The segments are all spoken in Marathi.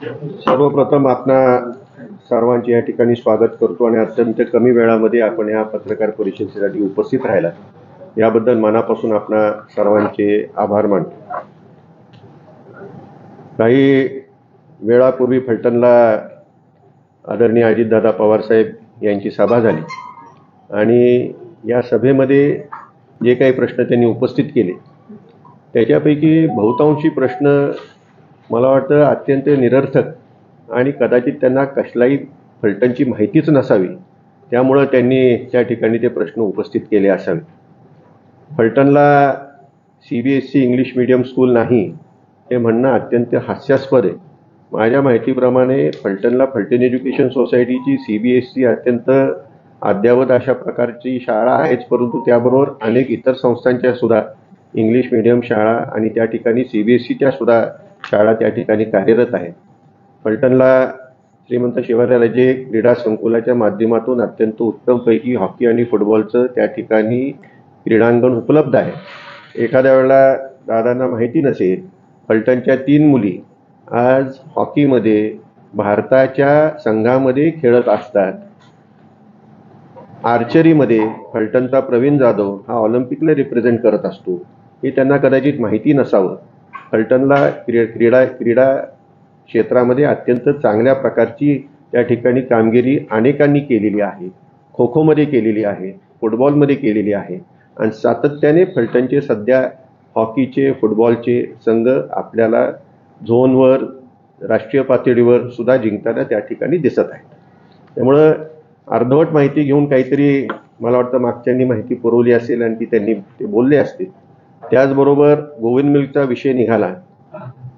सर्वप्रथम आपणा सर्वांचे या ठिकाणी स्वागत करतो आणि अत्यंत कमी वेळामध्ये आपण या पत्रकार परिषदेसाठी उपस्थित राहिला याबद्दल मनापासून आपणा सर्वांचे आभार मानतो. काही वेळापूर्वी फलटणला आदरणीय अजितदादा पवारसाहेब यांची सभा झाली. आणि या सभेमध्ये जे काही प्रश्न त्यांनी उपस्थित केले त्याच्यापैकी बहुतांशी प्रश्न मला वाटतं अत्यंत निरर्थक आणि कदाचित त्यांना कसलाही फलटणची माहितीच नसावी. त्यामुळं त्यांनी त्या ठिकाणी ते प्रश्न उपस्थित केले असावे फलटणला C B S C English medium school नाही हे म्हणणं अत्यंत हास्यास्पद आहे. माझ्या माहितीप्रमाणे फलटणला फलटण एज्युकेशन सोसायटीची सी बी एस सी अत्यंत अद्यावत अशा प्रकारची शाळा आहेच परंतु त्याबरोबर अनेक इतर संस्थांच्या सुद्धा इंग्लिश मिडियम शाळा आणि त्या ठिकाणी सी बी एस सीच्या सुद्धा शाळा त्या ठिकाणी कार्यरत आहेत फलटणला श्रीमंत शिवाजीराजे क्रीडा संकुलाच्या माध्यमातून अत्यंत उत्तमपैकी हॉकी आणि फुटबॉलचं त्या ठिकाणी क्रीडांगण उपलब्ध आहे. एखाद्या वेळेला दादांना माहिती नसेल फलटणच्या तीन मुली आज हॉकीमध्ये भारताच्या संघामध्ये खेळत असतात. आर्चरीमध्ये फलटणचा प्रवीण जाधव हा ऑलिम्पिकला रिप्रेझेंट करत असतो. हे त्यांना कदाचित माहिती नसावं. फलटणला क्री क्रीडा क्रीडा क्षेत्रामध्ये अत्यंत चांगल्या प्रकारची त्या ठिकाणी कामगिरी अनेकांनी केलेली आहे. खो खोमध्ये केलेली आहे फुटबॉलमध्ये केलेली आहे. आणि सातत्याने फलटणचे सध्या हॉकीचे फुटबॉलचे संघ आपल्याला झोनवर राष्ट्रीय पातळीवर सुद्धा जिंकताना त्या ठिकाणी दिसत आहेत. त्यामुळं अर्धवट माहिती घेऊन काहीतरी मला वाटतं मागच्यांनी माहिती पुरवली असेल आणि ती त्यांनी ते बोलले असतील. त्याचबरोबर गोविंद मिल्कचा विषय निघाला.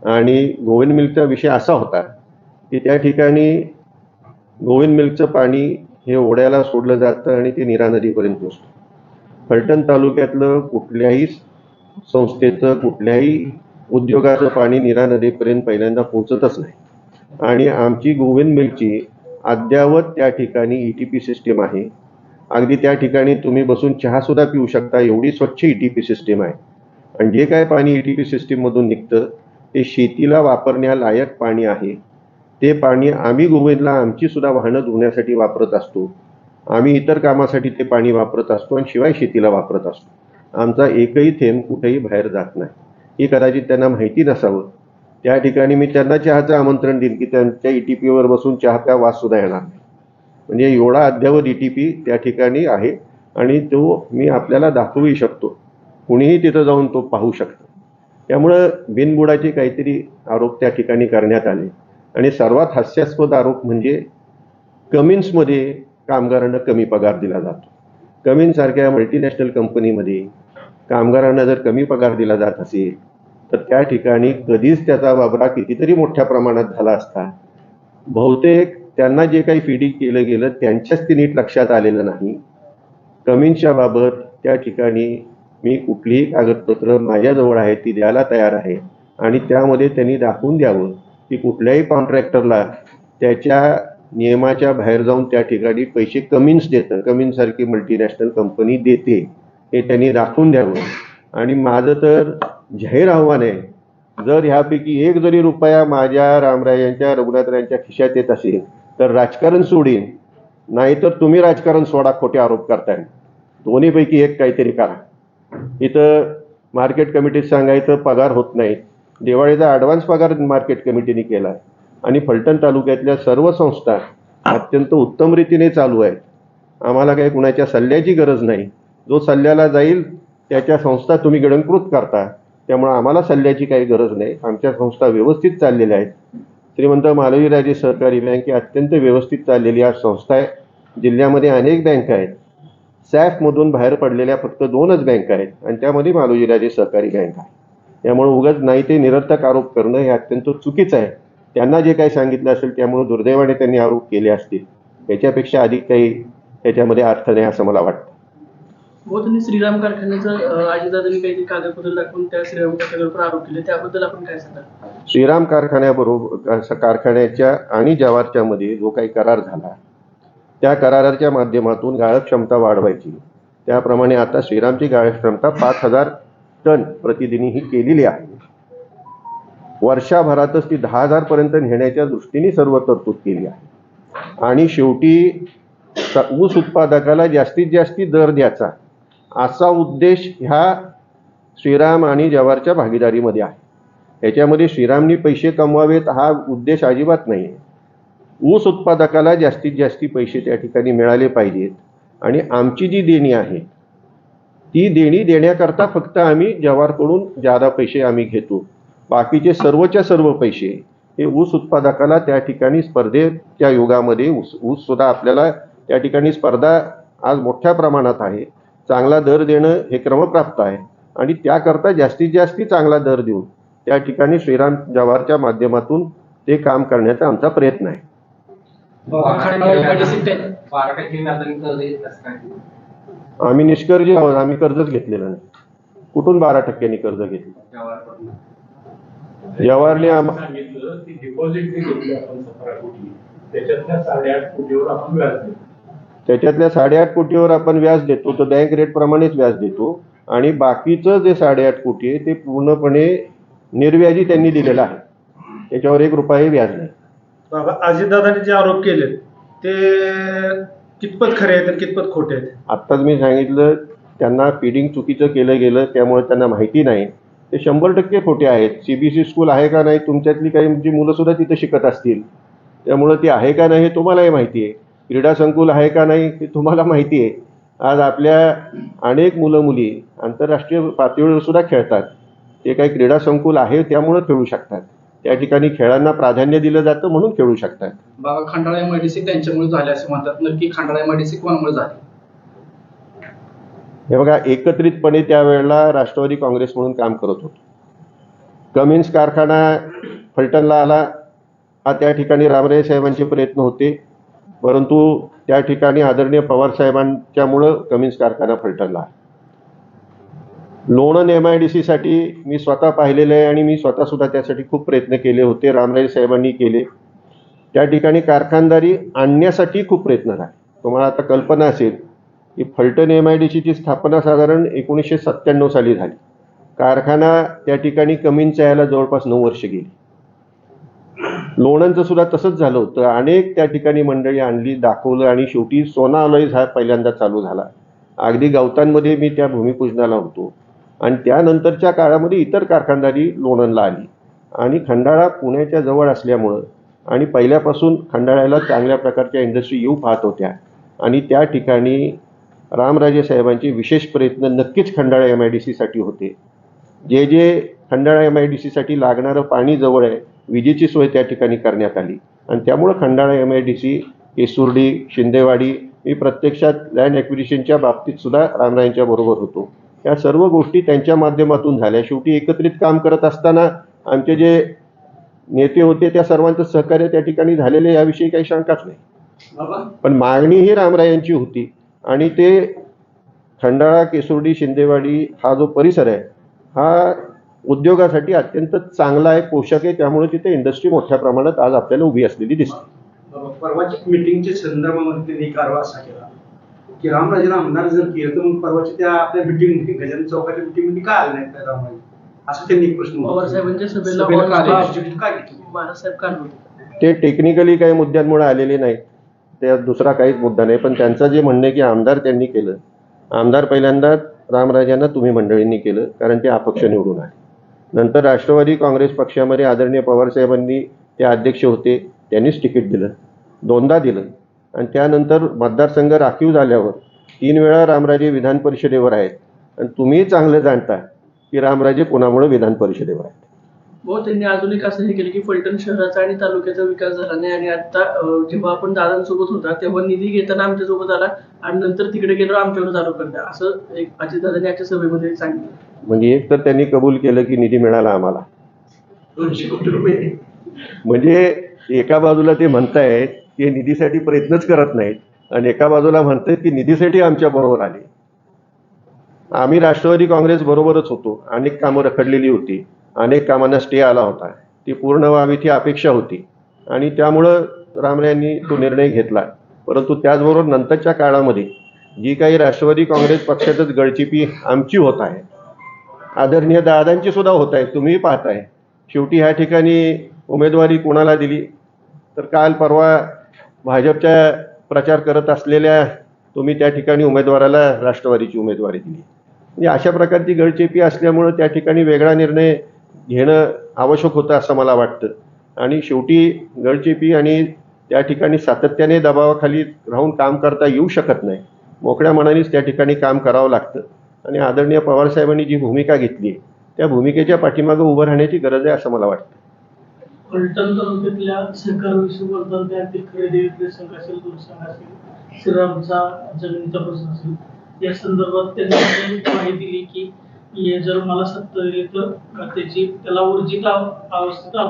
आणि गोविंद मिल्कचा विषय असा होता की त्या ठिकाणी गोविंद मिल्कचं पाणी हे ओढ्याला सोडलं जातं आणि ते नीरा नदीपर्यंत पोचतं फलटण तालुक्यातलं कुठल्याही संस्थेचं कुठल्याही उद्योगाचं पाणी नीरा नदीपर्यंत पहिल्यांदा पोचतच नाही. आणि आमची गोविंद मिल्कची अद्यावत त्या ठिकाणी ई टी पी सिस्टीम आहे. अगदी त्या ठिकाणी तुम्ही बसून चहासुद्धा पिऊ शकता एवढी स्वच्छ ई टी पी सिस्टीम आहे. आणि जे काय पाणी ई टी पी सिस्टीममधून निघतं ते शेतीला वापरण्यालायक पाणी आहे. ते पाणी आम्ही गोविंदला आमची सुद्धा वाहनं धुण्यासाठी वापरत असतो. आम्ही इतर कामासाठी ते पाणी वापरत असतो आणि शिवाय शेतीला वापरत असतो. आमचा एकही थेंब कुठेही बाहेर जात नाही. हे कदाचित त्यांना माहिती नसावं. त्या ठिकाणी मी त्यांना चहाचं आमंत्रण देईन की त्यांच्या ई टी पीवर बसून चहा प्या वास सुद्धा येणार नाही. म्हणजे एवढा अद्यावत ई टी पी त्या ठिकाणी आहे आणि तो मी आपल्याला दाखवूही शकतो. कुणीही तिथं जाऊन तो पाहू शकतो. त्यामुळं बिनबुडाचे काहीतरी आरोप त्या ठिकाणी करण्यात आले. आणि सर्वात हास्यास्पद आरोप म्हणजे कमिन्समध्ये कामगारांना कमी पगार दिला जातो. कमिन्ससारख्या मल्टीनॅशनल कंपनीमध्ये कामगारांना जर कमी पगार दिला जात असेल तर त्या ठिकाणी कधीच त्याचा वाबरा कितीतरी मोठ्या प्रमाणात झाला असता बहुतेक त्यांना जे काही फिडिंग केलं गेलं त्यांच्याच ते नीट लक्षात आलेलं नाही. कमिन्सच्या बाबत त्या ठिकाणी मी कुठलीही कागदपत्र माझ्याजवळ आहे ती द्यायला तयार आहे. आणि त्यामध्ये त्यांनी दाखवून द्यावं की कुठल्याही कॉन्ट्रॅक्टरला त्याच्या नियमाच्या बाहेर जाऊन त्या ठिकाणी पैसे कमिन्स देतं कमिन्ससारखी मल्टीनॅशनल कंपनी देते हे त्यांनी दाखवून द्यावं. आणि माझं तर जाहीर आव्हान आहे जर ह्यापैकी एक जरी रुपया माझ्या रामरायांच्या रघुनाथरायांच्या खिशात येत असेल तर राजकारण सोडीन. नाहीतर तुम्ही राजकारण सोडा खोटे आरोप करताय. दोन्हीपैकी एक काहीतरी करा. इथं मार्केट कमिटीत सांगायचं पगार होत नाही. दिवाळीचा ॲडव्हान्स पगार मार्केट कमिटीने केला. आहे आणि फलटण तालुक्यातल्या सर्व संस्था अत्यंत उत्तम रीतीने चालू आहेत. आम्हाला काही कुणाच्या सल्ल्याची गरज नाही. जो सल्ल्याला जाईल त्याच्या संस्था तुम्ही गिळंकृत करता. त्यामुळं आम्हाला सल्ल्याची काही गरज नाही. आमच्या संस्था व्यवस्थित चाललेल्या आहेत. श्रीमंत मालवीराजे सहकारी बँक ही अत्यंत व्यवस्थित चाललेली आज संस्था आहे. जिल्ह्यामध्ये अनेक बँका आहेत. सॅफमधून बाहेर पडलेल्या फक्त दोनच बँका आहेत आणि त्यामध्ये मालोजीराजे सहकारी बँक आहे. त्यामुळे उगाच नाही ते निरर्थक आरोप करणं हे अत्यंत चुकीचं आहे. त्यांना जे काही सांगितलं असेल त्यामुळे दुर्दैवाने त्यांनी आरोप केले असतील. याच्यापेक्षा अधिक काही त्याच्यामध्ये अर्थ नाही असं मला वाटतं. हो त्यांनी श्रीराम कारखान्याचं कागदपत्र दाखवून त्या श्रीराम कारखान्यावर पण आरोप केले. त्याबद्दल आपण काय सांगाल? श्रीराम कारखान्याबरोबर कारखान्याच्या आणि जवारच्या मध्ये जो काही करार झाला त्या कराराच्या माध्यमातून गाळप क्षमता वाढवायची. त्याप्रमाणे आता श्रीरामची गाळप क्षमता पाच हजार टन प्रतिदिनी ही केलेली आहे. वर्षाभरातच ती दहा हजारपर्यंत नेण्याच्या दृष्टीने सर्व तरतूद केली आहे. आणि शेवटी ऊस उत्पादकाला जास्तीत जास्ती दर द्यायचा. असा उद्देश ह्या श्रीराम आणि जवारच्या भागीदारीमध्ये आहे. याच्यामध्ये श्रीरामनी पैसे कमवावेत हा उद्देश अजिबात नाही आहे ऊस उत्पादकाला जास्तीत जास्ती पैसे त्या ठिकाणी मिळाले पाहिजेत. आणि आमची जी देणी आहे ती देणी देण्याकरता फक्त आम्ही जवारकडून जादा पैसे आम्ही घेतो. बाकीचे सर्वच्या सर्व पैसे हे ऊस उत्पादकाला त्या ठिकाणी स्पर्धेच्या युगामध्ये ऊस ऊससुद्धा आपल्याला त्या ठिकाणी स्पर्धा आज मोठ्या प्रमाणात आहे. चांगला दर देणं हे क्रमप्राप्त आहे. आणि त्याकरता जास्तीत जास्ती चांगला दर देऊन त्या ठिकाणी श्रीराम जवारच्या माध्यमातून ते काम करण्याचा आमचा प्रयत्न आहे. आम्ही निष्कर्जी आहोत आम्ही कर्जच घेतलेलं नाही. कुठून बारा टक्क्यांनी कर्ज घेतलं. जवाहरने आम सांगितलं की डिपॉझिट जे घेतली आपण सतरा कोटी. त्याच्यातल्या साडेआठ कोटीवर आपण व्याज देतो. त्याच्यातल्या साडेआठ कोटीवर आपण व्याज देतो तर बँक रेट प्रमाणेच व्याज देतो. आणि बाकीचं जे साडेआठ कोटी आहे ते पूर्णपणे निर्व्याजी त्यांनी दिलेलं आहे. त्याच्यावर एक रुपयाही व्याज नाही. बाबा अजितदादांनी जे आरोप केले ते कितपत खरे आहेत आणि कितपत खोटे आहेत? आत्ताच मी सांगितलं त्यांना फीडिंग चुकीचं केलं गेलं त्यामुळे त्यांना माहिती नाही. ते शंभर टक्के खोटे आहेत. सी बी सी स्कूल आहे का नाही तुमच्यातली काही जी मुलंसुद्धा तिथे शिकत असतील. त्यामुळं ती आहे का नाही हे तुम्हालाही माहिती आहे. क्रीडा संकुल आहे का नाही हे तुम्हाला माहिती आहे. आज आपल्या अनेक मुलं मुली आंतरराष्ट्रीय पातळीवर सुद्धा खेळतात. ते काही क्रीडा संकुल आहे त्यामुळं खेळू शकतात. त्या ठिकाणी खेळांना प्राधान्य दिलं जातं म्हणून खेळू शकतात. बाबा खंडाळा एमआयडीसी त्यांच्यामुळे झाले असे म्हणतात. नक्की खंडाळा एमआयडीसी कोणामुळे झाली? हे बघा एकत्रितपणे त्यावेळेला राष्ट्रवादी काँग्रेस म्हणून काम करत होतो. कमिन्स कारखाना फलटणला आला. हा त्या ठिकाणी रामराय साहेबांचे प्रयत्न होते. परंतु त्या ठिकाणी आदरणीय पवार साहेबांच्यामुळं कमिन्स कारखाना फलटणला आला. लोणंद एम आय डी सीसाठी मी स्वतः पाहिलेलं आहे आणि मी स्वतःसुद्धा त्यासाठी खूप प्रयत्न केले होते रामराय साहेबांनी केले. त्या ठिकाणी कारखानदारी आणण्यासाठी खूप प्रयत्न झाले. तुम्हाला आता कल्पना असेल की फलटण एम आय डी सीची स्थापना साधारण एकोणीसशे सत्त्याण्णव साली झाली. कारखाना त्या ठिकाणी कमींचा यायला जवळपास नऊ वर्ष गेली. लोणंदचं सुद्धा तसंच झालं होतं. अनेक त्या ठिकाणी मंडळी आणली दाखवलं आणि शेवटी सोना अलॉईज हा पहिल्यांदा चालू झाला. अगदी गवतांमध्ये मी त्या भूमिपूजनाला होतो. आणि त्यानंतरच्या काळामध्ये इतर कारखानदारी लोणंदला आली. आणि खंडाळा पुण्याच्या जवळ असल्यामुळं आणि पहिल्यापासून खंडाळ्याला चांगल्या प्रकारच्या इंडस्ट्री येऊ पाहत होत्या. आणि त्या ठिकाणी रामराजे साहेबांचे विशेष प्रयत्न नक्कीच खंडाळा एम आय डी सीसाठी होते. जे जे खंडाळा एम आय डी सीसाठी लागणारं पाणी जवळ आहे विजेची सोय त्या ठिकाणी करण्यात आली. आणि त्यामुळं Khandala M I D C Kesurdi Shindewadi मी प्रत्यक्षात लँड ॲक्विजिशनच्या बाबतीत सुद्धा रामरायांच्या बरोबर होतो. या सर्व गोष्टी त्यांच्या माध्यमातून झाल्या. शेवटी एकत्रित काम करत असताना आमचे जे नेते होते त्या सर्वांचं सहकार्य त्या ठिकाणी झालेलं याविषयी काही शंकाच नाही. पण मागणी ही रामरायांची होती. आणि ते खंडाळा केसुर्डी शिंदेवाडी हा जो परिसर आहे हा उद्योगासाठी अत्यंत चांगला आहे पोषक आहे. त्यामुळे तिथे इंडस्ट्री मोठ्या प्रमाणात आज आपल्याला उभी असलेली दिसते. परवाच्या मिटिंगच्या संदर्भामध्ये की रामराजेला आमदार जर केलं तर मग परवाच्या त्या आपल्या मिटिंग गजानन चौकाच्या मिटिंगमध्ये का आले नाहीत रामराजे? असं त्यांनी एक प्रश्न सभेला सभेला का आले? काय घेतलं? होते ते टेक्निकली काही मुद्द्यांमुळे आलेले नाहीत त्यात दुसरा काहीच मुद्दा नाही. पण त्यांचं जे म्हणणं आहे की आमदार त्यांनी केलं. आमदार पहिल्यांदा रामराजांना तुम्ही मंडळींनी केलं कारण ते अपक्ष निवडून आले. नंतर राष्ट्रवादी काँग्रेस पक्षामध्ये आदरणीय पवारसाहेबांनी ते अध्यक्ष होते त्यांनीच तिकीट दिलं. दोनदा दिलं. आणि त्यानंतर मतदारसंघ राखीव झाल्यावर तीन वेळा रामराजे विधान परिषदेवर आहेत. आणि तुम्ही चांगलं जाणता की रामराजे कोणामुळे विधान परिषदेवर आहेत. हो त्यांनी अजून एक असं हे केलं की फलटण शहराचा आणि तालुक्याचा विकास झाला नाही. आणि आता जेव्हा आपण दादांसोबत होता तेव्हा निधी घेताना आमच्यासोबत आला आणि नंतर तिकडे गेलो आमच्यावर आरोप करता. असं एक अजितदादांनी आजच्या सभेमध्ये सांगितलं. म्हणजे एक तर त्यांनी कबूल केलं की निधी मिळाला आम्हाला. दोनशे कोटी रुपये. म्हणजे एका बाजूला ते म्हणतायत ते निधीसाठी प्रयत्नच करत नाहीत. आणि एका बाजूला म्हणतात की निधीसाठी आमच्या बरोबर आले. आम्ही राष्ट्रवादी काँग्रेस बरोबरच होतो. अनेक कामं रखडलेली होती. अनेक कामांना स्टे आला होता. ती पूर्ण व्हावी ती अपेक्षा होती. आणि त्यामुळं रामरे यांनी तो निर्णय घेतला. परंतु त्याचबरोबर नंतरच्या काळामध्ये जी काही राष्ट्रवादी काँग्रेस पक्षातच गळचिपी आमची होत आहे आदरणीय दादांची सुद्धा होत आहे तुम्ही पाहताय. शेवटी ह्या ठिकाणी उमेदवारी कोणाला दिली? तर काल परवा भाजपच्या प्रचार करत असलेल्या तुम्ही त्या ठिकाणी उमेदवाराला राष्ट्रवादीची उमेदवारी दिली. म्हणजे अशा प्रकारची गळचेपी असल्यामुळं त्या ठिकाणी वेगळा निर्णय घेणं आवश्यक होतं असं मला वाटतं. आणि शेवटी गळचेपी आणि त्या ठिकाणी सातत्याने दबावाखाली राहून काम करता येऊ शकत नाही. मोकळ्या मनानेच त्या ठिकाणी काम करावं लागतं. आणि आदरणीय पवारसाहेबांनी जी भूमिका घेतली आहे त्या भूमिकेच्या पाठीमागं उभं राहण्याची गरज आहे असं मला वाटतं. फलटण तालुक्यातल्या सहकार विषय बोलताना त्यातील खरेदी विक्री संघ असेल दूध संघ असेल श्रीरामचा जमिनीचा प्रश्न असेल या संदर्भात त्यांनी माहिती दिली की हे जर मला सत्ता दिली तर त्याची त्याला ऊर्जित अवस्थेत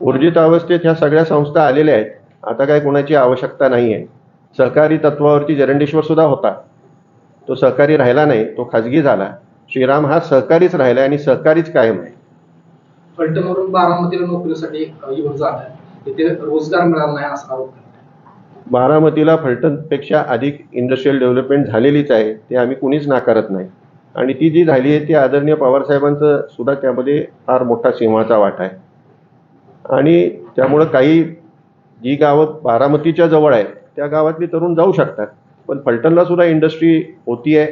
ऊर्जित अवस्थेत ह्या सगळ्या संस्था आलेल्या आहेत. आता काय कोणाची आवश्यकता नाही आहे सहकारी तत्वावरती जरंडेश्वर सुद्धा होता. तो सहकारी राहिला नाही तो खाजगी झाला. श्रीराम हा सहकारीच राहिला आणि सहकारीच कायम आहे. फलटणवरून बारामतीला नोकरीसाठी येऊन जात आहे तिथे रोजगार मिळाला नाही असा आरोप बारामतीला फलटणपेक्षा अधिक इंडस्ट्रियल डेव्हलपमेंट झालेलीच आहे ते आम्ही कुणीच नाकारत नाही. आणि ती जी झाली आहे ती आदरणीय पवारसाहेबांचं सुद्धा त्यामध्ये फार मोठा सिंहाचा वाटा आहे. आणि त्यामुळं काही जी गावं बारामतीच्या जवळ आहेत त्या गावातली तरुण जाऊ शकतात. पण फलटणला सुद्धा इंडस्ट्री होती आहे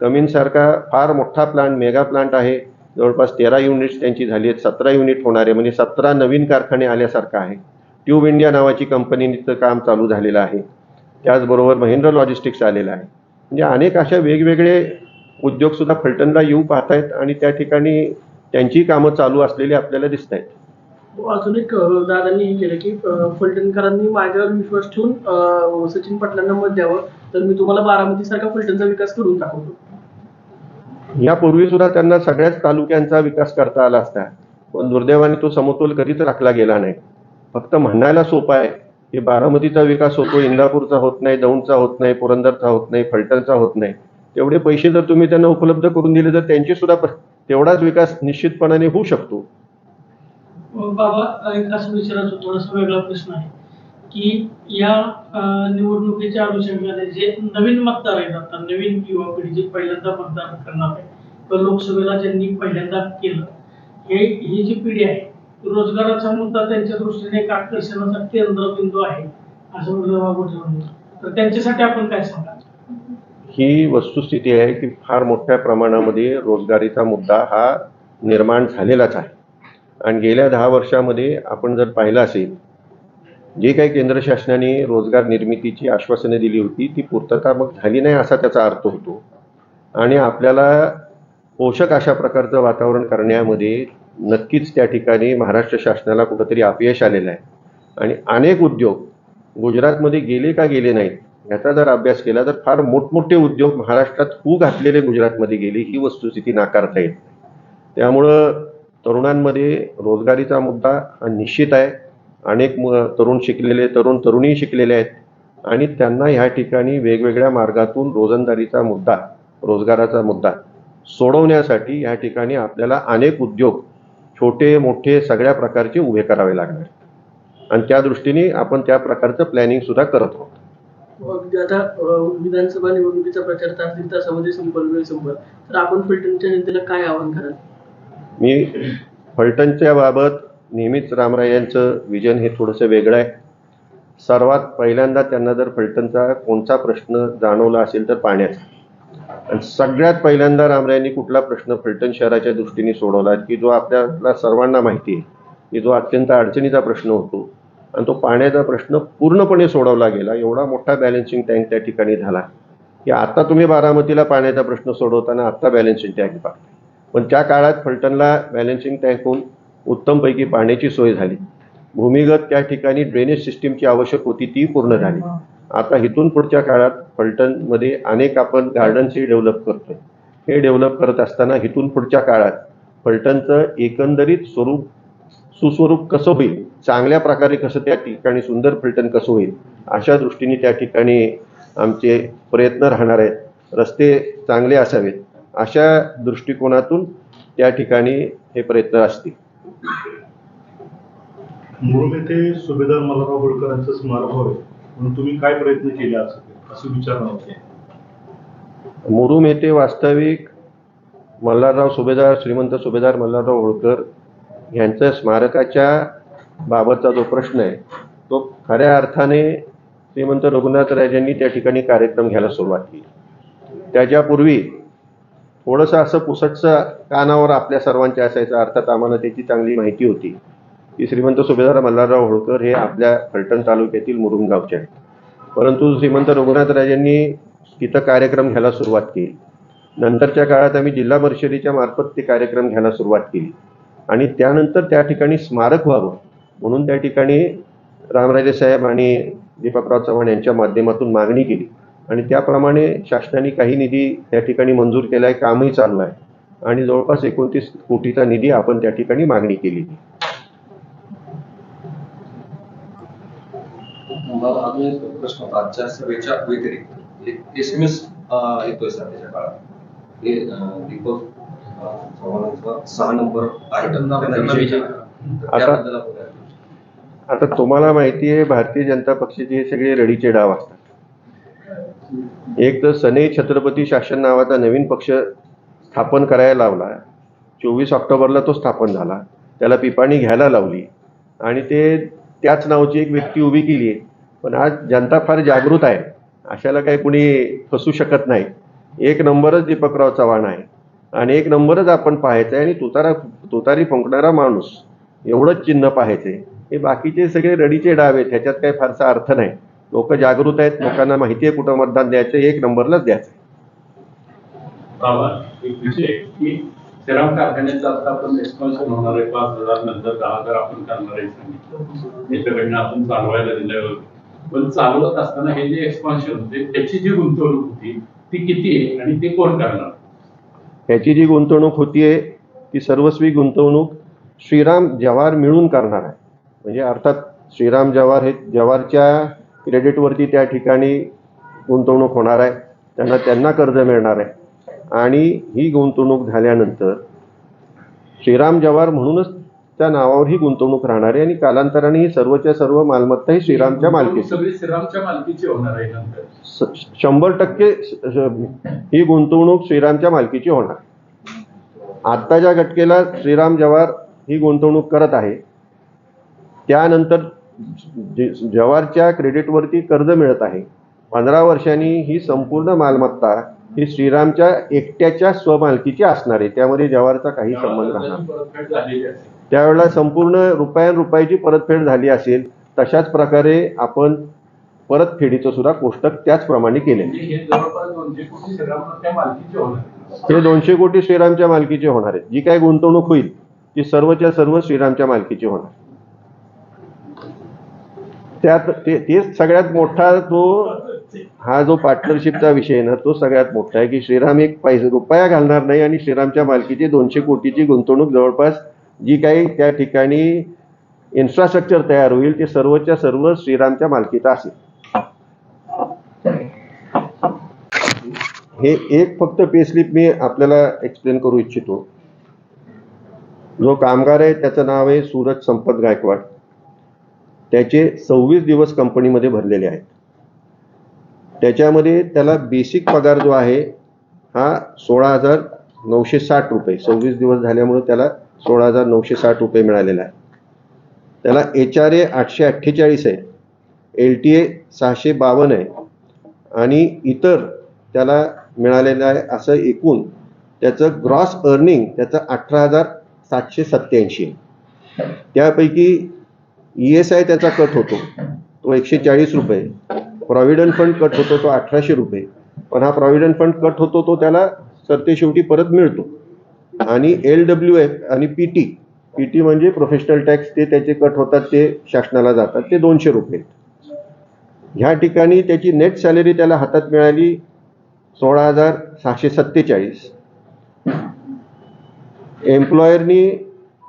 कमीनसारखा फार मोठा प्लांट मेगा प्लांट आहे. जवळपास तेरा युनिट्स त्यांची झाली आहेत. सतरा युनिट होणार आहे म्हणजे सतरा नवीन कारखाने आल्यासारखं आहे. ट्यूब इंडिया नावाची कंपनीचं काम चालू झालेलं आहे. त्याचबरोबर महिंद्रा लॉजिस्टिक्स आलेलं आहे. म्हणजे अनेक अशा वेगवेगळे उद्योगसुद्धा फलटणला येऊ पाहत आहेत आणि त्या ठिकाणी त्यांची कामं चालू असलेली आपल्याला दिसत आहेत हो, अजून एक दादांनी हे केलं की फलटणकरांनी माझ्यावर विश्वास ठेवून सचिन पाटलांना मत द्यावं. तर मी तुम्हाला बारामतीसारखा फलटणचा विकास करून दाखवतो. यापूर्वी सुद्धा त्यांना सगळ्याच तालुक्यांचा विकास करता आला असता. पण दुर्दैवाने तो समतोल कधीच राखला गेला नाही. फक्त म्हणायला सोपा आहे की बारामतीचा विकास होतो इंदापूरचा होत नाही दौंडचा होत नाही पुरंदरचा होत नाही फलटणचा होत नाही. तेवढे पैसे जर तुम्ही त्यांना उपलब्ध करून दिले तर त्यांची सुद्धा तेवढाच विकास निश्चितपणाने होऊ शकतो. हो, बाबा एक असं विचारायचं थोडासा वेगळा प्रश्न आहे. की या निवडणुकीच्या अनुषंगाने जे नवीन मतदार आहेत आता नवीन युवा पिढी जे पहिल्यांदा मतदान करणार आहे तर लोकसभेला ज्यांनी पहिल्यांदा केलं हे ही जी पिढी आहे रोजगाराचा मुद्दा त्यांच्या दृष्टीने एक आकर्षणाचा केंद्रबिंदू आहे असं म्हटलं तर त्यांच्यासाठी आपण काय सांगा ही वस्तुस्थिती आहे की फार मोठ्या प्रमाणामध्ये रोजगारीचा मुद्दा हा निर्माण झालेलाच आहे. आणि गेल्या दहा वर्षामध्ये आपण जर पाहिलं असेल जे काही केंद्र शासनाने रोजगार निर्मितीची आश्वासने दिली होती ती पूर्तता मग झाली नाही असा त्याचा अर्थ होतो. आणि आपल्याला पोषक अशा प्रकारचं वातावरण करण्यामध्ये नक्कीच त्या ठिकाणी महाराष्ट्र शासनाला कुठंतरी अपयश आलेलं आहे. आणि अनेक उद्योग गुजरातमध्ये गेले का गेले नाहीत याचा जर अभ्यास केला तर फार मोठमोठे उद्योग महाराष्ट्रात हू घातलेले गुजरातमध्ये गेले ही वस्तुस्थिती नाकारता येत त्यामुळं तरुणांमध्ये रोजगारीचा मुद्दा हा निश्चित आहे. अनेक मु तरुण शिकलेले तरुण तरुणी शिकलेले आहेत. आणि त्यांना ह्या ठिकाणी वेगवेगळ्या मार्गातून रोजंदारीचा मुद्दा रोजगाराचा मुद्दा सोडवण्यासाठी या ठिकाणी आपल्याला अनेक उद्योग छोटे मोठे सगळ्या प्रकारचे उभे करावे लागणार. आणि त्या दृष्टीने आपण त्या प्रकारचं प्लॅनिंग सुद्धा करत आहोत. मग आता अं, विधानसभा निवडणुकीचा प्रचार तास दीड तासामध्ये संपल वेळ संपल तर आपण फलटणच्या जनतेला काय आवाहन कराल? मी फलटणच्या बाबत नेहमीच रामराय यांचं विजन हे थोडंसं वेगळं आहे. सर्वात पहिल्यांदा त्यांना जर फलटणचा कोणता प्रश्न जाणवला असेल तर पाण्याचा. आणि सगळ्यात पहिल्यांदा रामरायांनी कुठला प्रश्न फलटण शहराच्या दृष्टीने सोडवला? की जो आपल्याला सर्वांना माहिती आहे की जो अत्यंत अडचणीचा प्रश्न होतो आणि तो पाण्याचा प्रश्न पूर्णपणे सोडवला गेला. एवढा मोठा बॅलन्सिंग टँक त्या ठिकाणी झाला. की आता तुम्ही बारामतीला पाण्याचा प्रश्न सोडवताना आत्ता बॅलन्सिंग टँक पाहता. पण त्या काळात फलटणला बॅलन्सिंग टँकहून उत्तमपैकी पाण्याची सोय झाली. भूमिगत त्या ठिकाणी ड्रेनेज सिस्टीमची आवश्यक होती ती पूर्ण झाली. आता इथून पुढच्या काळात फलटणमध्ये अनेक आपण गार्डन्सही डेव्हलप करतोय. हे डेव्हलप करत असताना इथून पुढच्या काळात फलटणचं एकंदरीत स्वरूप सुस्वरूप कसं होईल? चांगल्या प्रकारे कसं त्या ठिकाणी सुंदर फलटण कसं होईल? अशा दृष्टीने त्या ठिकाणी आमचे प्रयत्न राहणार आहेत. रस्ते चांगले असावेत. अशा दृष्टिकोनातून त्या ठिकाणी हे प्रयत्न असतील. मुरुम येथे सुभेदार मल्हारराव होळकरांचं स्मारक व्हावे म्हणून तुम्ही काय प्रयत्न केले असं असं होते. मुरुम येथे वास्तविक मल्हारराव सुभेदार श्रीमंत सुभेदार मल्हारराव होळकर ह्यांचं स्मारकाच्या बाबतचा जो प्रश्न आहे तो खऱ्या अर्थाने श्रीमंत रघुनाथ राजांनी त्या ठिकाणी कार्यक्रम घ्यायला सुरुवात केली. त्याच्यापूर्वी थोडंसं असं पुसटचं कानावर आपल्या सर्वांच्या असायचं. अर्थात आम्हाला त्याची चांगली माहिती होती. की श्रीमंत सुभेदार मल्हारराव होळकर हे आपल्या फलटण तालुक्यातील मुरुम गावचे आहेत. परंतु श्रीमंत रघुनाथ राजांनी तिथं कार्यक्रम घ्यायला सुरुवात केली. नंतरच्या काळात आम्ही जिल्हा परिषदेच्या मार्फत ते कार्यक्रम घ्यायला सुरुवात केली. आणि त्यानंतर त्या ठिकाणी स्मारक व्हावं म्हणून त्या ठिकाणी रामराजे साहेब आणि दीपकराव चव्हाण यांच्या माध्यमातून मागणी केली. आणि त्याप्रमाणे शासनाने काही निधी त्या ठिकाणी मंजूर केला आहे कामही चाललं आहे आणि जवळपास एकोणतीस कोटीचा निधी आपण त्या ठिकाणी मागणी केली. प्रश्न आजच्या सभेच्या व्यतिरिक्त एक एस एम एस येतोय सध्याच्या काळात. हे दीपक चव्हाणांचा सहा नंबर आहे. आता-? आता तुम्हाला माहिती आहे भारतीय जनता पक्षाचे हे सगळे रडीचे डाव असतात. एक तर सनई छत्रपती शासन नावाचा नवीन पक्ष स्थापन करायला लावला. चोवीस ऑक्टोबरला तो स्थापन झाला. त्याला पिपाणी घ्यायला लावली. आणि ते त्याच नावाची एक व्यक्ती उभी केली. आहे पण आज जनता फार जागृत आहे. अशाला काही कुणी फसू शकत नाही. एक नंबरच दीपकराव चव्हाण आहे. आणि एक नंबरच आपण पाहायचं आहे आणि तुतारा तुतारी फुंकणारा माणूस. एवढंच चिन्ह पाहायचं आहे हे बाकीचे सगळे रडीचे डाव आहेत. ह्याच्यात काही फारसा अर्थ नाही. लोक जागृत आहेत लोकांना माहिती आहे कुठं मतदान द्यायचं एक नंबरलाच द्यायचं. कारखान्याचं आता आपण एक्सपान्शन होणार आहे पाच हजार नंतर दहा हजार आपण करणार आहे सांगितलं. याच्याकडनं आपण चालवायला दिल्यावर पण चालवत असताना हे जे एक्सपान्शन होते त्याची जी गुंतवणूक होती ती किती आहे आणि ते कोण करणार? ह्याची जी गुंतवणूक होतीये ती सर्वस्वी गुंतवणूक श्रीराम जवाहर मिळून करणार आहे. म्हणजे अर्थात श्रीराम जवाहर हे जवाहरच्या क्रेडिटवरती त्या ठिकाणी गुंतवणूक होणार आहे. त्यांना त्यांना कर्ज मिळणार आहे. आणि ही गुंतवणूक झाल्यानंतर श्रीराम जवाहर म्हणूनच त्या नावावर ही गुंतवणूक राहणार आहे आणि कालांतराने ही सर्वच्या सर्व मालमत्ता ही श्रीरामच्या मालकीची. सगळी श्रीरामच्या मालकीची होणार आहे शंभर टक्के ही गुंतवणूक श्रीरामच्या मालकीची होणार. आत्ताच्या घटकेला श्रीराम जवाहर ही गुंतवणूक करत आहे. त्यानंतर जे- जवाहरच्या क्रेडिटवरती कर्ज मिळत आहे. पंधरा वर्षांनी ही संपूर्ण मालमत्ता ही श्रीरामच्या एकट्याच्या स्वमालकीची असणार आहे. त्यामध्ये जवाहरचा काही संबंध राहणार त्यावेळेला संपूर्ण रुपयान रुपयाची परतफेड झाली असेल तशाच प्रकारे आपण परतफेडीचं सुद्धा कोष्टक त्याचप्रमाणे केले म्हणजे हे दोनशे कोटी श्रीरामच्या मालकीचे होणार आहे. जी काही गुंतवणूक होईल ती सर्वच्या सर्व श्रीरामच्या मालकीची होणार त्यात ते तेच सगळ्यात मोठा तो हा जो पार्टनरशिपचा विषय आहे ना तो सगळ्यात मोठा आहे की श्रीराम एक पैसे रुपया घालणार नाही आणि श्रीरामच्या मालकीची दोनशे कोटीची गुंतवणूक जवळपास जी काही त्या ठिकाणी इन्फ्रास्ट्रक्चर तयार होईल ते सर्वच्या सर्व श्रीरामच्या मालकीचा असेल. हे एक फक्त पेस्लिप मी आपल्याला एक्सप्लेन करू इच्छितो. जो कामगार आहे त्याचं नाव आहे सूरज संपत गायकवाड. त्याचे सव्वीस दिवस कंपनीमध्ये भरलेले आहेत. त्याच्यामध्ये त्याला बेसिक पगार जो आहे हा सोळा हजार नऊशे साठ रुपये. सव्वीस दिवस झाल्यामुळे त्याला सोळा हजार नऊशे साठ रुपये मिळालेला आहे त्याला एच आर ए आठशे अठ्ठेचाळीस आहे एल टी ए सहाशे बावन्न आहे आणि इतर त्याला मिळालेलं आहे असं एकूण त्याचं ग्रॉस अर्निंग त्याचं अठरा हजार सातशे सत्याऐंशी आहे. त्यापैकी ई एस आय त्याचा कट होतो. तो एकशे चाळीस रुपये. प्रॉव्हिडंट फंड कट होतो तो अठराशे रुपये. पण हा प्रॉव्हिडंट फंड कट होतो तो त्याला सरतेशेवटी परत मिळतो. आणि एल डब्ल्यू एफ आणि पी टी पी टी म्हणजे प्रोफेशनल टॅक्स ते त्याचे कट होतात ते शासनाला जातात ते दोनशे रुपये. ह्या ठिकाणी त्याची नेट सॅलरी त्याला हातात मिळाली सोळा हजार सहाशे सत्तेचाळीस. एम्प्लॉयरनी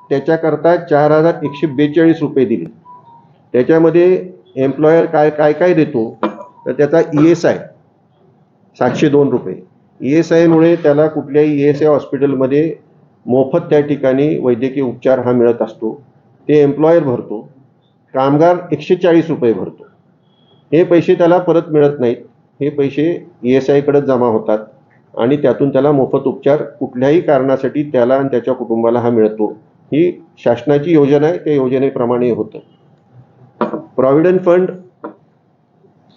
त्याच्याकरता चार हजार एकशे बेचाळीस रुपये दिले. त्याच्यामध्ये एम्प्लॉयर काय काय काय देतो? तर त्याचा ई एस आय सातशे दोन रुपये. ई एस आयमुळे त्याला कुठल्याही ई एस आय हॉस्पिटलमध्ये मोफत त्या ठिकाणी वैद्यकीय उपचार हा मिळत असतो. ते एम्प्लॉयर भरतो. कामगार एकशे चाळीस रुपये भरतो. हे पैसे त्याला परत मिळत नाहीत. हे पैसे ई एस आयकडे जमा होतात आणि त्यातून त्याला मोफत उपचार कुठल्याही कारणासाठी त्याला आणि त्याच्या कुटुंबाला हा मिळतो. ही शासनाची योजना आहे त्या योजनेप्रमाणे होतं. प्रॉव्हिडंट फंड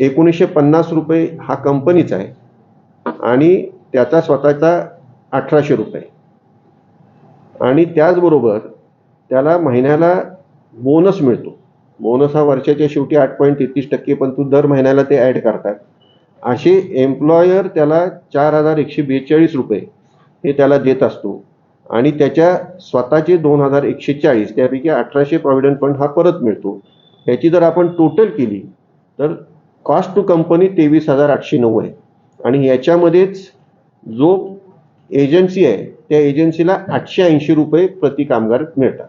एकोणीसशे पन्नास रुपये हा कंपनीचा आहे आणि त्याचा स्वतःचा अठराशे रुपये. आणि त्याचबरोबर त्याला महिन्याला बोनस मिळतो. बोनस हा वर्षाच्या शेवटी आठ पॉईंट तेहतीस टक्के पण तू दर महिन्याला ते ॲड करतात. असे एम्प्लॉयर त्याला चार हजार एकशे बेचाळीस रुपये हे त्याला देत असतो. आणि त्याच्या स्वतःचे दोन हजार एकशे चाळीस त्यापैकी अठराशे प्रॉव्हिडंट फंड हा परत मिळतो. याची जर आपण टोटल केली तर कॉस्ट टू कंपनी तेवीस हजार आठशे नऊ आहे. आणि याच्यामध्येच जो एजन्सी आहे त्या एजन्सीला आठशे ऐंशी रुपये प्रति कामगार मिळतात.